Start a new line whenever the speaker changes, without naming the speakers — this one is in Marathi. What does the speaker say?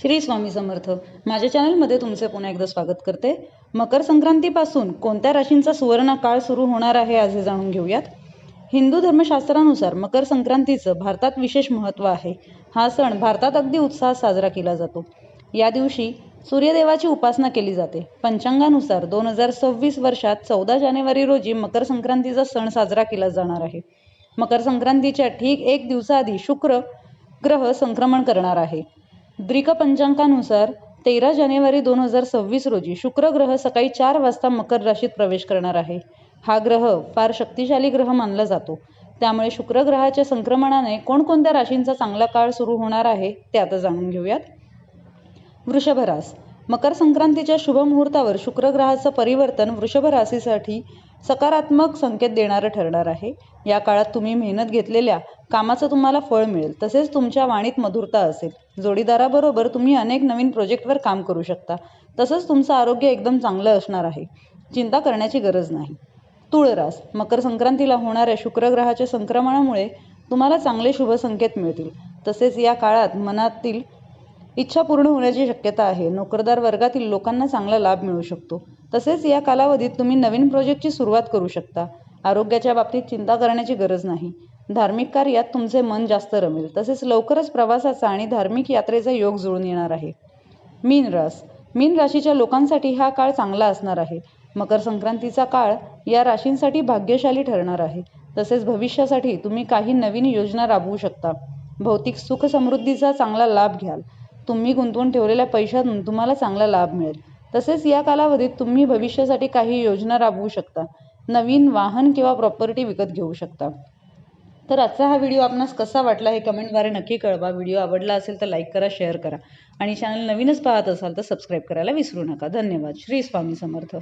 श्री स्वामी समर्थ माझ्या चॅनलमध्ये तुमचे पुन्हा एकदा स्वागत करते. मकर संक्रांतीपासून कोणत्या राशींचा सुवर्ण काळ सुरू होणार आहे आज हे जाणून घेऊयात. हिंदू धर्मशास्त्रानुसार मकर संक्रांतीचं भारतात विशेष महत्त्व आहे. हा सण भारतात अगदी उत्साहात साजरा केला जातो. या दिवशी सूर्यदेवाची उपासना केली जाते. पंचांगानुसार दोन हजार सव्वीस वर्षात चौदा जानेवारी रोजी मकर संक्रांतीचा सण साजरा केला जाणार आहे. मकर संक्रांतीच्या ठीक एक दिवसाआधी शुक्र ग्रह संक्रमण करणार आहे. द्रिक पंचांगानुसार तेरा जानेवारी दोन हजार सव्वीस रोजी शुक्र ग्रह सकाळी चार वाजता मकर राशीत प्रवेश करणार आहे. हा ग्रह फार शक्तिशाली ग्रह मानला जातो. त्यामुळे शुक्र ग्रहाच्या संक्रमणाने कोणकोणत्या राशींचा चांगला काळ सुरू होणार आहे ते आता जाणून घेऊयात. वृषभरास मकर संक्रांतीच्या शुभ मुहूर्तावर शुक्र ग्रहाचं परिवर्तन वृषभ राशीसाठी सकारात्मक संकेत देणारं ठरणार आहे. या काळात तुम्ही मेहनत घेतलेल्या कामाचं तुम्हाला फळ मिळेल. तसेच तुमच्या वाणीत मधुरता असेल. जोडीदाराबरोबर तुम्ही अनेक नवीन प्रोजेक्टवर काम करू शकता. तसंच तुमचं आरोग्य एकदम चांगलं असणार आहे. चिंता करण्याची गरज नाही. तुळरास मकर संक्रांतीला होणाऱ्या शुक्रग्रहाच्या संक्रमणामुळे तुम्हाला चांगले शुभ संकेत मिळतील. तसेच या काळात मनातील इच्छा पूर्ण होण्याची शक्यता आहे. नोकरदार वर्गातील लोकांना चांगला लाभ मिळू शकतो. तसेच या कालावधीत तुम्ही नवीन प्रोजेक्टची सुरुवात करू शकता. आरोग्याच्या बाबतीत चिंता करण्याची गरज नाही. धार्मिक कार्यात तुमचे मन जास्त रमेल. तसेच लवकरच प्रवासाचा आणि धार्मिक यात्रेचा योग जुळून येणार आहे. मीन रास. मीन राशीच्या लोकांसाठी हा काळ चांगला असणार आहे. मकर संक्रांतीचा काळ या राशींसाठी भाग्यशाली ठरणार आहे. तसेच भविष्यासाठी तुम्ही काही नवीन योजना राबवू शकता. भौतिक सुख समृद्धीचा चांगला लाभ घ्याल. तुम्ही गुंतवून ठेवलेल्या पैशातून तुम्हाला चांगला लाभ मिळेल. तसेच या कालावधीत तुम्ही भविष्यासाठी काही योजना राबवू शकता. नवीन वाहन किंवा प्रॉपर्टी विकत घेऊ शकता. तर आजचा हा व्हिडिओ आपणास कसा वाटला हे कमेंटद्वारे नक्की कळवा. व्हिडिओ आवडला असेल तर लाईक करा शेअर करा. आणि चॅनल नवीनच पाहत असाल तर सबस्क्राईब करायला विसरू नका. धन्यवाद. श्री स्वामी समर्थ.